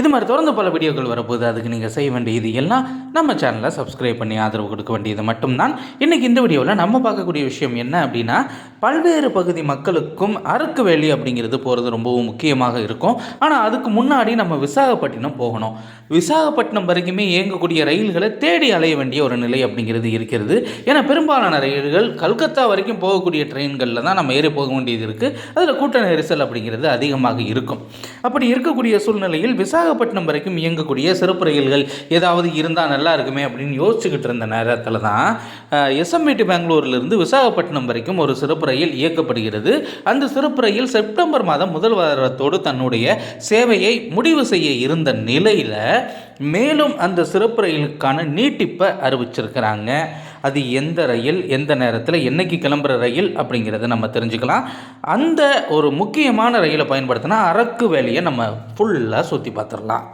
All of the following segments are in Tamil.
இது மாதிரி தொடர்ந்து பல வீடியோக்கள் வரப்போகுது. அதுக்கு நீங்கள் செய்ய வேண்டிய இது எல்லாம் நம்ம சேனலை சப்ஸ்கிரைப் பண்ணி ஆதரவு கொடுக்க வேண்டியது மட்டும்தான். இன்றைக்கி இந்த வீடியோவில் நம்ம பார்க்கக்கூடிய விஷயம் என்ன அப்படின்னா பல்வேறு பகுதி மக்களுக்கும் அறுக்கு வேலி அப்படிங்கிறது போகிறது ரொம்பவும் முக்கியமாக இருக்கும். ஆனால் அதுக்கு முன்னாடி நம்ம விசாகப்பட்டினம் போகணும். விசாகப்பட்டினம் வரைக்குமே இயங்கக்கூடிய ரயில்களை தேடி அலைய வேண்டிய ஒரு நிலை அப்படிங்கிறது இருக்கிறது. ஏன்னா பெரும்பாலான ரயில்கள் கல்கத்தா வரைக்கும் போகக்கூடிய ட்ரெயின்களில் தான் நம்ம ஏறி போக வேண்டியது இருக்குது அதில் கூட்ட நெரிசல் அப்படிங்கிறது அதிகமாக இருக்கும். அப்படி இருக்கக்கூடிய சூழ்நிலையில் விசாகப்பட்டினம் வரைக்கும் இயங்கக்கூடிய சிறப்பு ரயில்கள் ஏதாவது இருந்தால் நல்லா இருக்குமே அப்படின்னு யோசிச்சுக்கிட்டு இருந்த நேரத்தில் தான் எஸ்எம்ஐடி பெங்களூர்லேருந்து விசாகப்பட்டினம் வரைக்கும் ஒரு சிறப்பு ரயில் இயக்கப்படுகிறது. அந்த சிறப்பு ரயில் செப்டம்பர் மாதம் முதல் வாரத்தோடு தன்னுடைய சேவையை முடிவு செய்ய இருந்த நிலையில் மேலும் அந்த சிறப்பு ரயிலுக்கான நீட்டிப்பை அறிவிச்சிருக்கிறாங்க. அது எந்த ரயில் எந்த நேரத்தில் என்னைக்கு கிளம்புற ரயில் அப்படிங்கிறத நம்ம தெரிஞ்சுக்கலாம். அந்த ஒரு முக்கியமான ரயிலை பயன்படுத்தினா அரக்கு வேலையை நம்ம ஃபுல்லாக சுற்றி பார்த்துடலாம்.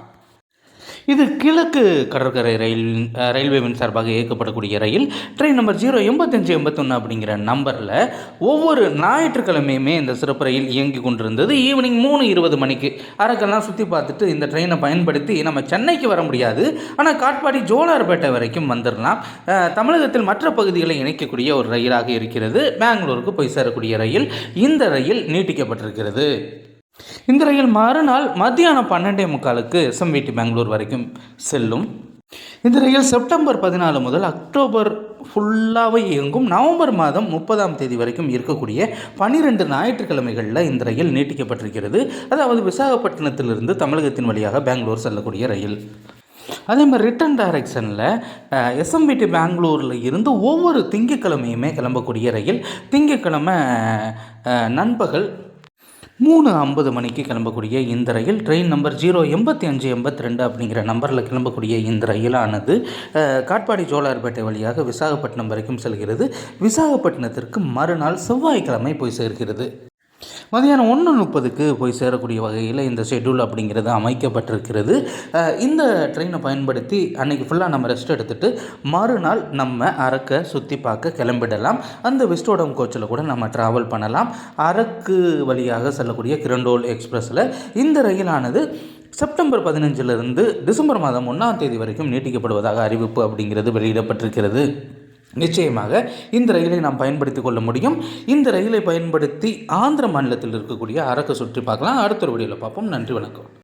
இது கிழக்கு கடற்கரை ரயில் ரயில்வேவின் சார்பாக இயக்கப்படக்கூடிய ரயில். ட்ரெயின் நம்பர் ஜீரோ எண்பத்தஞ்சு எண்பத்தொன்று அப்படிங்கிற நம்பரில் ஒவ்வொரு ஞாயிற்றுக்கிழமையுமே இந்த சிறப்பு ரயில் இயங்கி கொண்டிருந்தது. ஈவினிங் மூணு இருபது மணிக்கு. அரக்கெல்லாம் சுற்றி பார்த்துட்டு இந்த ட்ரெயினை பயன்படுத்தி நம்ம சென்னைக்கு வர முடியாது. ஆனால் காட்பாடி ஜோலார்பேட்டை வரைக்கும் வந்துடலாம் தமிழகத்தில் மற்ற பகுதிகளை இணைக்கக்கூடிய ஒரு ரயிலாக இருக்கிறது. பெங்களூருக்கு போய் சேரக்கூடிய ரயில். இந்த ரயில் நீட்டிக்கப்பட்டிருக்கிறது. இந்த ரயில் மறுநாள் மத்தியானம் பன்னெண்டே முக்காலுக்கு எஸ்எம்விடி பெங்களூர் வரைக்கும் செல்லும். இந்த ரயில் செப்டம்பர் பதினாலு முதல் அக்டோபர் ஃபுல்லாகவே இயங்கும். நவம்பர் மாதம் முப்பதாம் தேதி வரைக்கும் இருக்கக்கூடிய பன்னிரெண்டு ஞாயிற்றுக்கிழமைகளில் இந்த ரயில் நீட்டிக்கப்பட்டிருக்கிறது. அதாவது விசாகப்பட்டினத்திலிருந்து தமிழகத்தின் வழியாக பெங்களூர் செல்லக்கூடிய ரயில். அதே மாதிரி ரிட்டன் டைரக்ஷனில் எஸ்எம்பிடி பெங்களூரில் இருந்து ஒவ்வொரு திங்கட்கிழமையுமே கிளம்பக்கூடிய ரயில். திங்கட்கிழமை நண்பகல் மூணு ஐம்பது மணிக்கு கிளம்பக்கூடிய இந்த ரயில். ட்ரெயின் நம்பர் ஜீரோ எண்பத்தி அஞ்சு எண்பத்தி ரெண்டு அப்படிங்கிற நம்பரில் கிளம்பக்கூடிய இந்த ரயிலானது காட்பாடி ஜோலார்பேட்டை வழியாக விசாகப்பட்டினம் வரைக்கும் செல்கிறது. விசாகப்பட்டினத்திற்கு மறுநாள் செவ்வாய்க்கிழமை போய் சேர்கிறது. மதியானம் ஒன்று முப்பதுக்கு போய் சேரக்கூடிய வகையில் இந்த ஷெட்யூல் அப்படிங்கிறது அமைக்கப்பட்டிருக்கிறது. இந்த ட்ரெயினை பயன்படுத்தி அன்றைக்கி ஃபுல்லாக நம்ம ரெஸ்ட் எடுத்துட்டு மறுநாள் நம்ம அரக்கை சுற்றி பார்க்க கிளம்பிடலாம். அந்த விஸ்டோடம் கோச்சில் கூட நம்ம ட்ராவல் பண்ணலாம். அரக்கு வழியாக செல்லக்கூடிய கிரண்டோல் எக்ஸ்பிரஸில் இந்த ரயிலானது செப்டம்பர் பதினஞ்சிலிருந்து டிசம்பர் மாதம் ஒன்றாம் தேதி வரைக்கும் நீட்டிக்கப்படுவதாக அறிவிப்பு அப்படிங்கிறது வெளியிடப்பட்டிருக்கிறது. நிச்சயமாக இந்த ரயிலை நாம் பயன்படுத்தி கொள்ள முடியும். இந்த ரயிலை பயன்படுத்தி ஆந்திர மாநிலத்தில் இருக்கக்கூடிய அரக்கு சுற்றி பார்க்கலாம். அடுத்த ஒரு வீடியோவில் பார்ப்போம். நன்றி வணக்கம்.